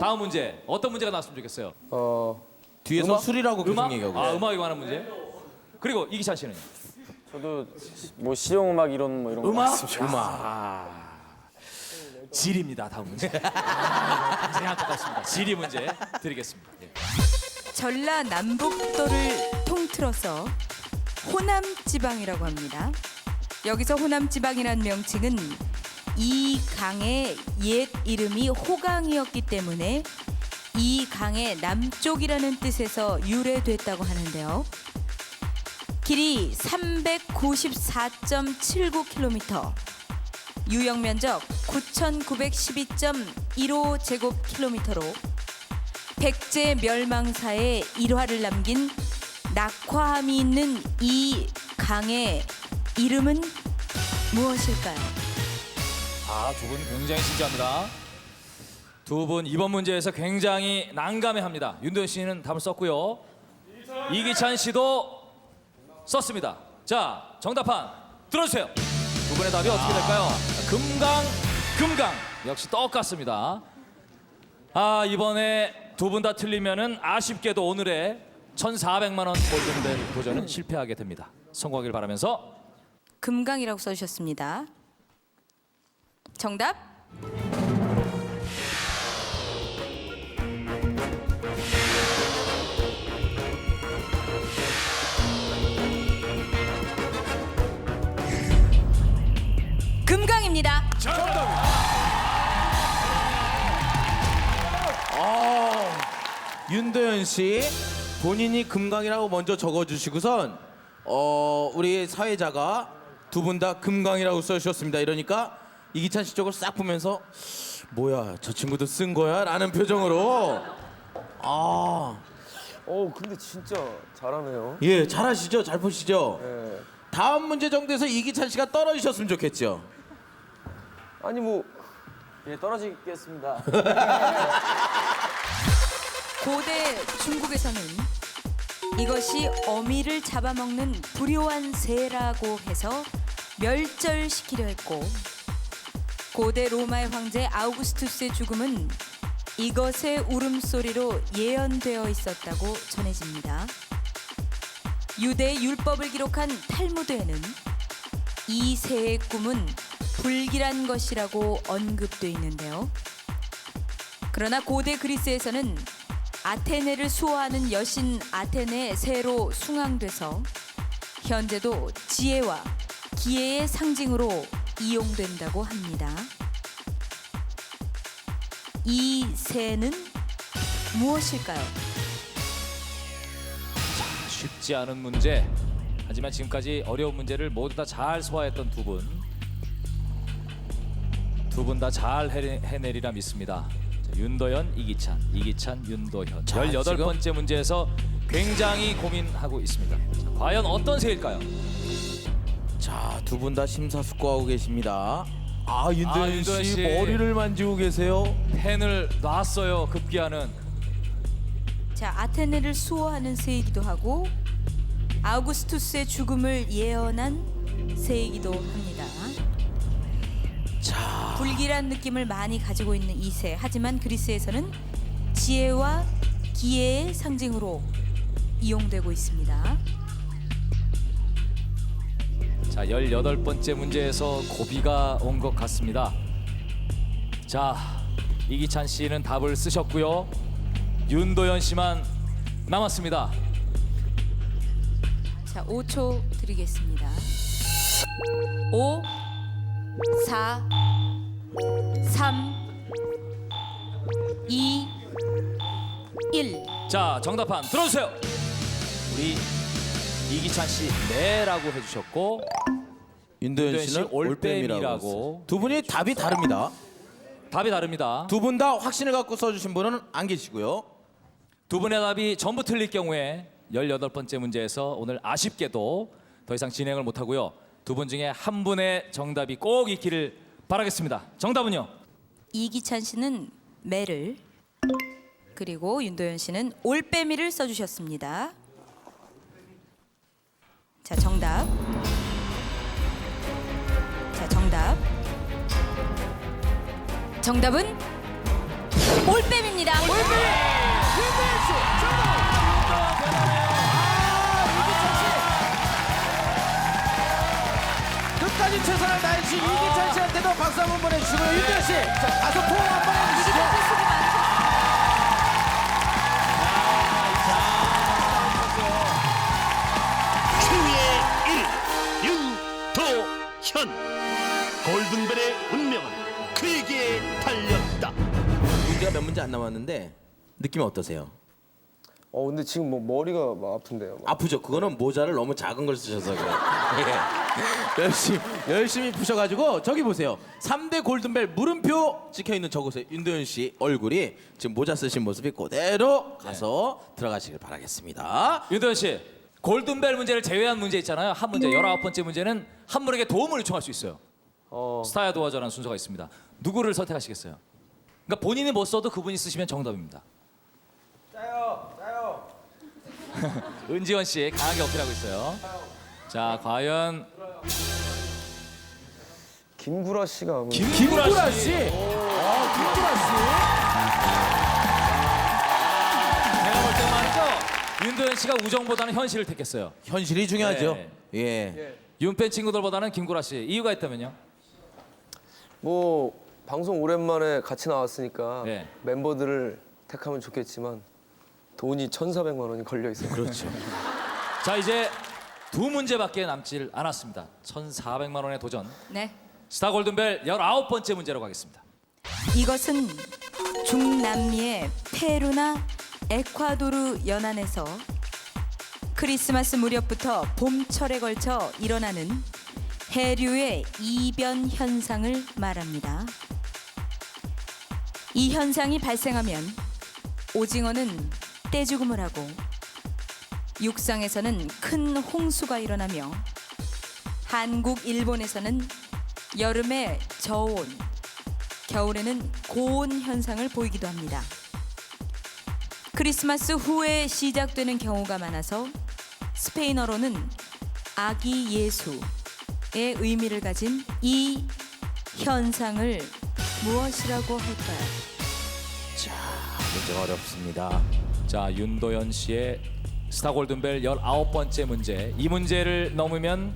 다음 문제 어떤 문제가 나왔으면 좋겠어요? 어 뒤에서 음악? 술이라고 계속 음악? 얘기하고. 아 음악에 관한 문제. 그리고 이기찬 씨는 저도 뭐 실용 음악 이론 뭐 이런 거 음악? 좀- 음악. 지리입니다. 다음 문제. 굉장히 안타깝습니다. 지리 문제 드리겠습니다. 예. 전라 남북도를 통틀어서 호남 지방이라고 합니다. 여기서 호남 지방이라는 명칭은 이 강의 옛 이름이 호강이었기 때문에 이 강의 남쪽이라는 뜻에서 유래됐다고 하는데요. 길이 394.79km, 유역 면적 9,912.15 제곱킬로미터로 백제 멸망사의 일화를 남긴 낙화함이 있는 이 강의 이름은 무엇일까요? 아, 두 분 굉장히 진지합니다. 두 분 이번 문제에서 굉장히 난감해합니다. 윤도현 씨는 답을 썼고요. 이기찬 씨도 썼습니다. 자, 정답판 들어주세요. 두 분의 답이 어떻게 될까요? 금강, 금강 역시 똑같습니다. 아 이번에 두 분 다 틀리면은 아쉽게도 오늘의 1,400만 원 골든벨 도전은 실패하게 됩니다. 성공하길 바라면서 금강이라고 써주셨습니다. 정답? 금강입니다. 윤도현 씨 본인이 금강이라고 먼저 적어주시고선 어 우리 사회자가 두 분 다 금강이라고 써주셨습니다. 이러니까 이기찬 씨 쪽을 싹 보면서 뭐야 저 친구도 쓴 거야 라는 표정으로 아. 어 근데 진짜 잘하네요. 예, 잘하시죠? 잘 보시죠? 예. 다음 문제 정도에서 이기찬 씨가 떨어지셨으면 좋겠죠? 아니 뭐 예, 떨어지겠습니다. 고대 중국에서는 이것이 어미를 잡아먹는 불효한 새라고 해서 멸절시키려 했고 고대 로마의 황제 아우구스투스의 죽음은 이것의 울음소리로 예언되어 있었다고 전해집니다. 유대 율법을 기록한 탈무드에는 이 새의 꿈은 불길한 것이라고 언급돼 있는데요. 그러나 고대 그리스에서는 아테네를 수호하는 여신 아테네 새로 숭앙돼서 현재도 지혜와 기회의 상징으로 이용된다고 합니다. 이 새는 무엇일까요? 쉽지 않은 문제. 하지만 지금까지 어려운 문제를 모두 다 잘 소화했던 두 분. 두 분 다 잘 해내리라 믿습니다. 자, 윤도현, 이기찬, 이기찬, 윤도현. 자, 18번째 문제에서 굉장히 고민하고 있습니다. 자, 과연 어떤 새일까요? 자, 두 분 다 심사숙고하고 계십니다. 아, 윤도현, 아, 윤도현 씨, 씨. 머리를 만지고 계세요. 펜을 놨어요. 급기야는. 자, 아테네를 수호하는 새이기도 하고 아우구스투스의 죽음을 예언한 새이기도 합니다. 자, 불길한 느낌을 많이 가지고 있는 이 새. 하지만 그리스에서는 지혜와 기회의 상징으로 이용되고 있습니다. 자, 18번째 문제에서 고비가 온 것 같습니다. 자, 이기찬 씨는 답을 쓰셨고요. 윤도현 씨만 남았습니다. 자, 5초 드리겠습니다. 5 4 3 2 1 자, 정답판 들어주세요. 우리 이기찬 씨 네라고 해주셨고 윤도현 윤도현 씨 씨는 올빼미라고. 올빼미라고. 두 분이 답이 다릅니다. 답이 다릅니다. 두 분 다 확신을 갖고 써주신 분은 안 계시고요. 두 분의 답이 전부 틀릴 경우에 18번째 문제에서 오늘 아쉽게도 더 이상 진행을 못 하고요. 두 분 중에 한 분의 정답이 꼭 있기를 바라겠습니다. 정답은요? 이기찬 씨는 매를 그리고 윤도현 씨는 올빼미를 써주셨습니다. 자 정답. 자 정답. 정답은 올빼미입니다. 정답입니다. 끝까지 최선을 다해주신 이기찬 씨한테도 박수 한번 보내주시고요. 윤대현 씨, 자, 가서 포옹 한번 해주시죠. 문제가 몇 문제 안 남았는데 느낌 어떠세요? 어 근데 지금 뭐 머리가 막 아픈데요. 막. 아프죠. 그거는 모자를 너무 작은 걸 쓰셔서 그래요. 예. 열심히 열심히 푸셔가지고 저기 보세요. 3대 골든벨 물음표 찍혀 있는 저곳에 윤도현 씨 얼굴이 지금 모자 쓰신 모습이 그대로 가서 들어가시길 바라겠습니다. 윤도현 씨 골든벨 문제를 제외한 문제 있잖아요. 한 문제 열아홉 번째 문제는 한 분에게 도움을 요청할 수 있어요. 어, 스타야 도와줘라는 순서가 있습니다. 누구를 선택하시겠어요? 그러니까 본인이 못 써도 그분이 쓰시면 정답입니다. 짜요, 짜요. 은지원 씨 강하게 어필하고 있어요. 자, 과연 김구라 씨가 김구라 씨. 어, 김구라 씨. 제가 볼때 말이죠. 윤도현 씨가 우정보다는 현실을 택했어요. 현실이 중요하죠. 네. 예. 윤팬 친구들보다는 김구라 씨. 이유가 있다면요? 뭐 방송 오랜만에 같이 나왔으니까 네. 멤버들을 택하면 좋겠지만 돈이 1,400만 원이 걸려 있어요. 그렇죠. 자, 이제 두 문제밖에 남질 않았습니다. 1,400만 원의 도전. 네. 스타 골든벨 19번째 문제로 가겠습니다. 이것은 중남미의 페루나 에콰도르 연안에서 크리스마스 무렵부터 봄철에 걸쳐 일어나는 해류의 이변 현상을 말합니다. 이 현상이 발생하면 오징어는 떼죽음을 하고 육상에서는 큰 홍수가 일어나며 한국, 일본에서는 여름에 저온, 겨울에는 고온 현상을 보이기도 합니다. 크리스마스 후에 시작되는 경우가 많아서 스페인어로는 아기 예수의 의미를 가진 이 현상을 무엇이라고 할까요? 문제가 어렵습니다. 자, 윤도현 씨의 스타 골든벨 19번째 문제. 이 문제를 넘으면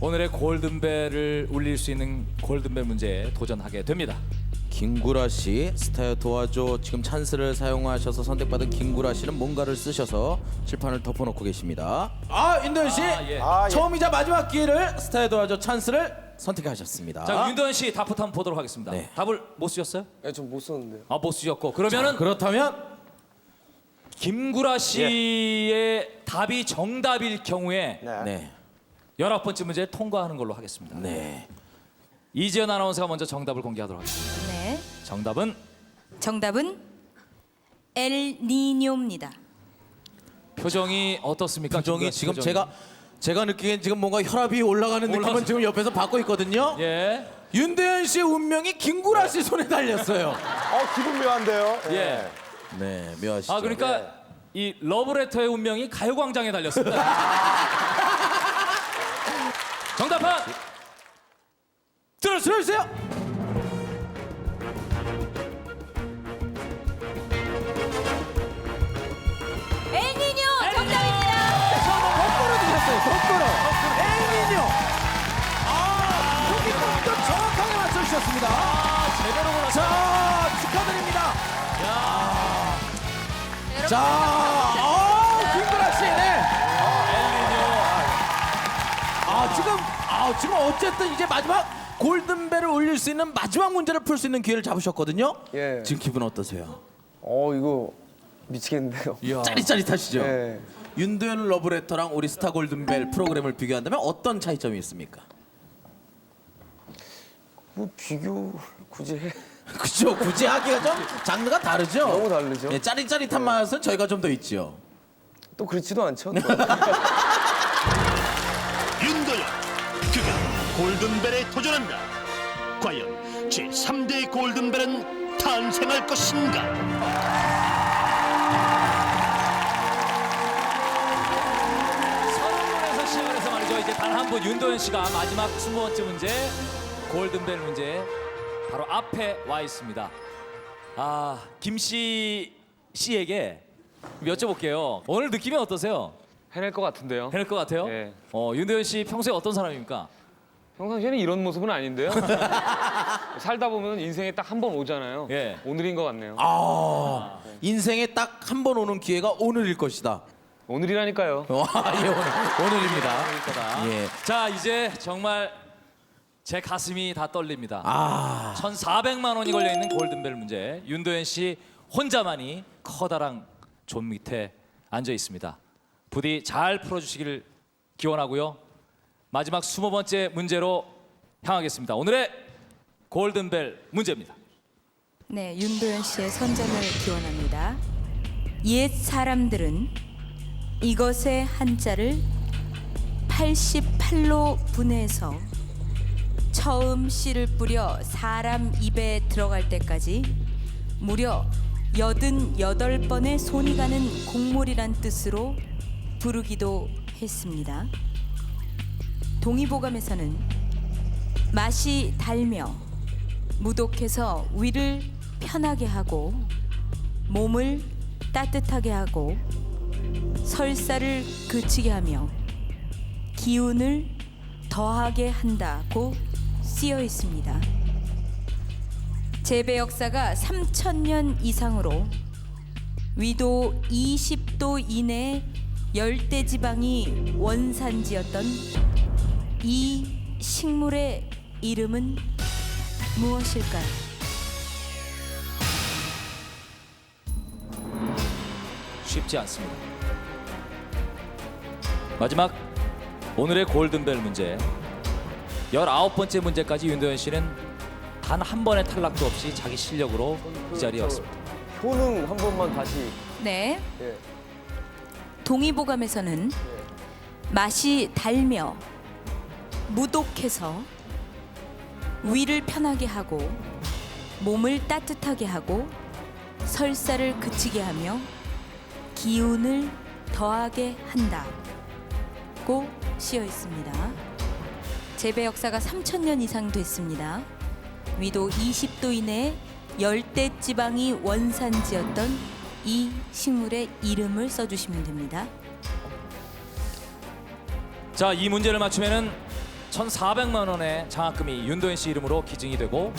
오늘의 골든벨을 울릴 수 있는 골든벨 문제에 도전하게 됩니다. 김구라 씨 스타여 도와줘 지금 찬스를 사용하셔서 선택받은 김구라 씨는 뭔가를 쓰셔서 칠판을 덮어놓고 계십니다. 아 윤도현 씨 아, 예. 처음이자 마지막 기회를 스타여 도와줘 찬스를 선택하셨습니다. 자, 윤도현 씨 답부터 한번 보도록 하겠습니다. 네. 답을 못 쓰셨어요? 네, 좀못 썼는데요. 아, 못 쓰셨고. 그러면은 그렇다면 김구라 씨의 답이 정답일 경우에 네, 19번째 문제 통과하는 걸로 하겠습니다. 네. 이지연 아나운서가 먼저 정답을 공개하도록 하겠습니다. 네. 정답은 정답은 엘니뇨입니다. 표정이 어떻습니까? 표정이 김구라 씨 지금 표정이? 제가 제가 느끼기엔 지금 뭔가 혈압이 올라가는 느낌은 올라가- 지금 옆에서 받고 있거든요. 예. 윤대현 씨의 운명이 김구라 씨 손에 달렸어요. 어 기분 묘한데요. 예. 네, 묘하시죠. 아 그러니까 이 러브레터의 운명이 가요광장에 달렸습니다. 정답은 들어 들어주세요. 맞춰주셨습니다. 제대로 골랐어요. 자, 축하드립니다. 자, 어, 김구라 씨. 네. 아, 지금, 아, 지금 어쨌든 이제 마지막 골든벨을 올릴 수 있는 마지막 문제를 풀 수 있는 기회를 잡으셨거든요. 예. 지금 기분 어떠세요? 어 이거 미치겠는데요. 짜릿짜릿하시죠? 예. 윤도현 러브레터랑 우리 스타 골든벨 프로그램을 비교한다면 어떤 차이점이 있습니까? 뭐 비교 굳이 해. 그죠? 굳이 하기가 좀 장르가 다르죠? 너무 다르죠. 네, 짜릿짜릿한 맛은 저희가 좀 더 있죠. 또 그렇지도 않죠. 또. 윤도현 그가 골든벨에 도전한다 과연 제3대 골든벨은 탄생할 것인가 서른분에서 시작을 해서 말이죠. 이제 단 한 분 윤도현 씨가 마지막 20번째 문제 골든벨 문제 바로 앞에 와 있습니다. 아 김씨 씨에게 여쭤볼게요. 오늘 느낌이 어떠세요? 해낼 것 같은데요. 해낼 것 같아요? 예. 어 윤도현 씨 평소에 어떤 사람입니까? 평상시에는 이런 모습은 아닌데요. 살다 보면 인생에 딱 한 번 오잖아요. 예. 오늘인 것 같네요. 아 인생에 딱 한 번 오는 기회가 오늘일 것이다. 오늘이라니까요. 어, 예, 오늘, 오늘입니다. 거다. 예. 자 이제 정말 제 가슴이 다 떨립니다. 아 1,400만 원이 걸려 있는 골든벨 문제. 윤도현 씨 혼자만이 커다란 존 밑에 앉아 있습니다. 부디 잘 풀어 주시기를 기원하고요. 마지막 20번째 문제로 향하겠습니다. 오늘의 골든벨 문제입니다. 네, 윤도현 씨의 선점을 기원합니다. 옛 사람들은 이것의 한자를 88로 분해서 처음 씨를 뿌려 사람 입에 들어갈 때까지 무려 88번의 손이 가는 곡물이란 뜻으로 부르기도 했습니다. 동의보감에서는 맛이 달며 무독해서 위를 편하게 하고 몸을 따뜻하게 하고 설사를 그치게 하며 기운을 더하게 한다고 쓰여 있습니다. 재배 역사가 3천년 이상으로 위도 20도 이내 열대 지방이 원산지였던 이 식물의 이름은 무엇일까요? 쉽지 않습니다. 마지막 오늘의 골든벨 문제. 19번째 문제까지 윤도현 씨는 단 한 번의 탈락도 없이 자기 실력으로 이 자리에 왔습니다. 효능 한 번만 다시. 네. 예. 동의보감에서는 맛이 달며 무독해서 위를 편하게 하고 몸을 따뜻하게 하고 설사를 그치게 하며 기운을 더하게 한다고 쓰여 있습니다. 재배 역사가 3천년 이상 됐습니다. 위도 20도 이내 열대 지방이 원산지였던 이 식물의 이름을 써주시면 됩니다. 자, 이 문제를 맞추면은 1,400만 원의 장학금이 윤도현 씨 이름으로 기증이 되고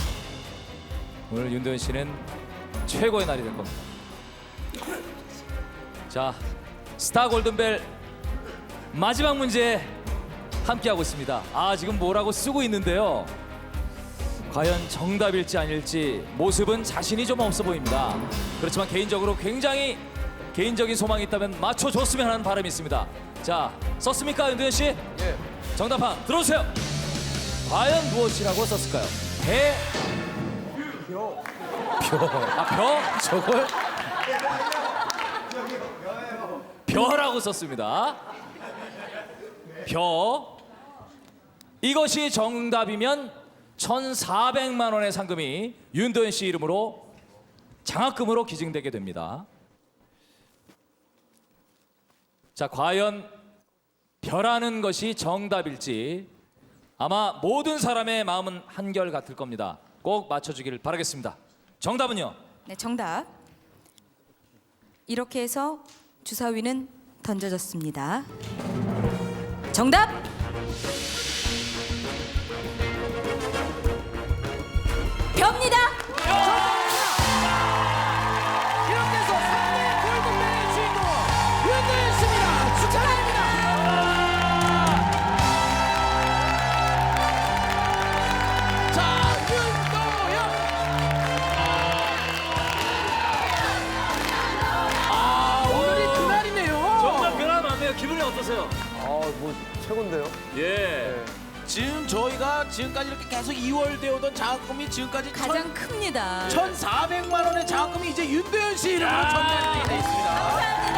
오늘 윤도현 씨는 최고의 날이 될 겁니다. 자, 스타 골든벨 마지막 문제 함께 하고 있습니다. 아, 지금 뭐라고 쓰고 있는데요. 과연 정답일지 아닐지 모습은 자신이 좀 없어 보입니다. 그렇지만 개인적으로 굉장히 개인적인 소망이 있다면 맞춰줬으면 하는 바람이 있습니다. 자, 썼습니까, 윤도현 씨? 예. 정답판 들어오세요. 과연 무엇이라고 썼을까요? 배. 벼. 벼. 아 벼? 저걸 벼라고 썼습니다. 벼. 이것이 정답이면 1,400만 원의 상금이 윤도현 씨 이름으로 장학금으로 기증되게 됩니다. 자, 과연 벼라는 것이 정답일지 아마 모든 사람의 마음은 한결 같을 겁니다. 꼭 맞춰주기를 바라겠습니다. 정답은요? 네, 정답. 이렇게 해서 주사위는 던져졌습니다. 정답! 최고인데요. 예. 지금 저희가 지금까지 이렇게 계속 2월 되오던 장학금이 지금까지 가장 큽니다. 1,400만 원의 장학금이 이제 윤도현 씨 이름으로 전달이 돼 있습니다. 감사합니다.